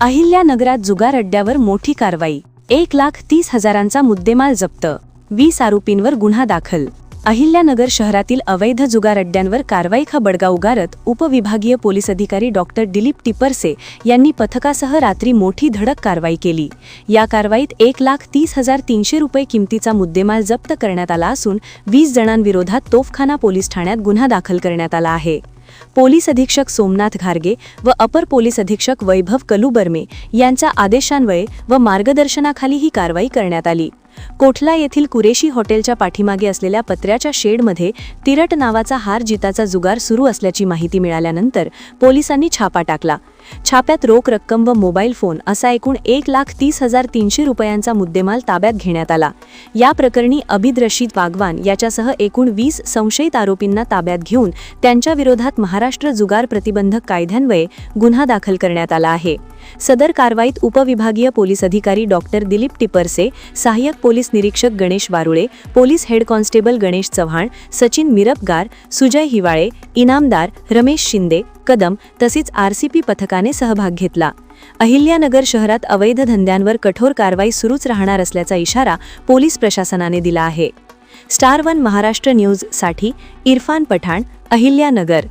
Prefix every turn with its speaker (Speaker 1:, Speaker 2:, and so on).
Speaker 1: अहिल्यानगरात जुगार अड्ड्यावर मोठी कारवाई. एक लाख तीस हजारांचा मुद्देमाल जप्त. वीस आरोपींवर गुन्हा दाखल. अहिल्यानगर शहरातील अवैध जुगार अड्ड्यांवर कारवाई बडगा उगारत उपविभागीय पोलीस अधिकारी डॉक्टर दिलीप टिपरसे यांनी पथकासह रात्री मोठी धडक कारवाई केली. या कारवाईत एक लाख तीस हजार तीनशे रुपये किमतीचा मुद्देमाल जप्त करण्यात आला असून वीस जणांविरोधात तोफखाना पोलीस ठाण्यात गुन्हा दाखल करण्यात आला आहे. पोलीस अधीक्षक सोमनाथ घारगे व अपर पोलीस अधीक्षक वैभव कलुबर्मे यांच्या आदेशान्वये व मार्गदर्शनाखाली ही कारवाई करण्यात आली. कोठला येथील कुरेशी हॉटेलच्या पाठीमागे असलेल्या पत्र्याच्या शेडमध्ये तिरट नावाचा हार जिताचा जुगार सुरू असल्याची माहिती मिळाल्यानंतर पोलिसांनी छापा टाकला. छाप्यात रोख रक्कम व मोबाईल फोन असा एकूण एक लाख तीस हजार तीनशे रुपयांचा मुद्देमाल ताब्यात घेण्यात आला. या प्रकरणी अबिद रशीद वागवान याच्यासह एकूण वीस संशयित आरोपींना ताब्यात घेऊन त्यांच्या विरोधात महाराष्ट्र जुगार प्रतिबंधक कायद्यान्वये गुन्हा दाखल करण्यात आला आहे. सदर कारवाईत उपविभागीय पोलीस अधिकारी डॉक्टर दिलीप टिपरसे सहाय्यक पोलीस निरीक्षक Ganesh Barule police head constable Ganesh Chavan Sachin Mirpagar Sujay Hiwale Inamdar Ramesh Shinde Kadam तसेच आरसीपी पथकाने सहभाग घेतला. अहिल्यानगर शहरात अवैध धंद्यांवर कठोर कारवाई सुरूच राहणार असल्याचा इशारा पोलीस प्रशासनाने दिला आहे. स्टार वन महाराष्ट्र न्यूजसाठी इरफान पठाण अहिल्यानगर.